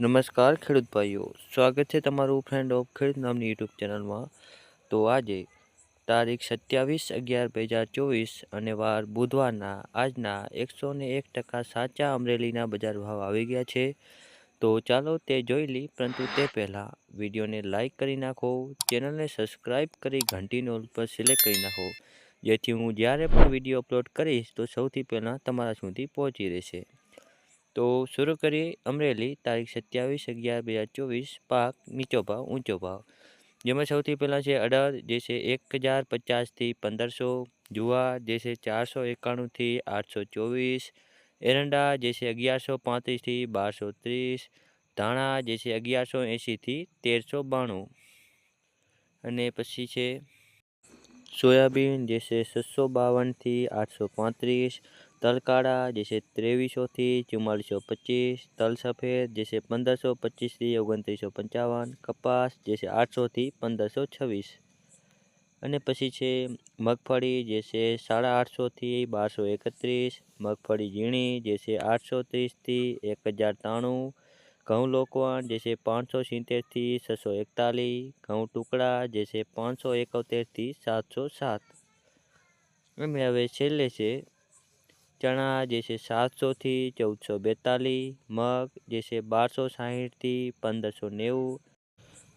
નમસ્કાર ખેડૂત ભાઈઓ, સ્વાગત છે તમારું ફ્રેન્ડ ઓફ ખેડૂત નામની યુટ્યુબ ચેનલમાં. તો આજે તારીખ સત્યાવીસ અગિયાર બે હજાર ચોવીસ અને વાર બુધવારના આજના એકસો ને એક ટકા સાચા અમરેલીના બજાર ભાવ આવી ગયા છે. તો ચાલો તે જોઈ લઈ પરંતુ તે પહેલાં વિડીયોને લાઇક કરી નાખો, ચેનલને સબસ્ક્રાઈબ કરી ઘંટીનો ઉપર સિલેક્ટ કરી નાખો. જેથી હું જ્યારે પણ વીડિયો અપલોડ કરીશ, તો સૌથી પહેલાં તમારા સુધી પહોંચી રહેશે. તો શરૂ કરીએ અમરેલી, તારીખ સત્યાવીસ અગિયાર, બે હજાર ચોવીસ, પાક નીચો ભાવ, ઊંચો ભાવ. જેમાં સૌથી પહેલાં છે અડદ જે છે એક હજાર પચાસથી પંદરસો, જુવાર, જે છે ચારસો એકાણુંથી આઠસો ચોવીસ, એરંડા, જે છે અગિયારસો પાંત્રીસથી બારસો ત્રીસ, ધાણા, જે છે અગિયારસો એંશીથી તેરસો બાણું. અને પછી છે સોયાબીન જે છે છસો બાવનથી આઠસો પાંત્રીસ, તલકાળા જે છે ત્રેવીસોથી ચુમ્માલીસો પચીસ તલ સફેદ જે છે પંદરસો પચીસથી ઓગણત્રીસો પંચાવન, કપાસ જે છે આઠસોથી પંદરસો છવ્વીસ. અને પછી છે મગફળી જે છે સાડા આઠસોથી બારસો એકત્રીસ, મગફળી ઝીણી જે છે આઠસો ત્રીસથી એક હજાર ત્રાણું ઘઉં લોકવાણ જે છે પાંચસો સિત્તેરથી છસો એકતાલીસ, ઘઉં ટુકડા જે છે પાંચસો એકોતેરથી સાતસો સાત. અને હવે છેલ્લે છે, ચણા જે છે સાતસોથી ચૌદસો બેતાલીસ, મગ જે છે બારસો સાહીઠથી પંદરસો નેવું,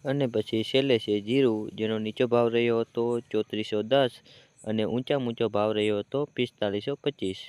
અને પછી છેલ્લે છે જીરું, જેનો નીચો ભાવ રહ્યો હતો ચોત્રીસો દસ અને ઊંચા ઊંચો ભાવ રહ્યો હતો પિસ્તાલીસો પચીસ.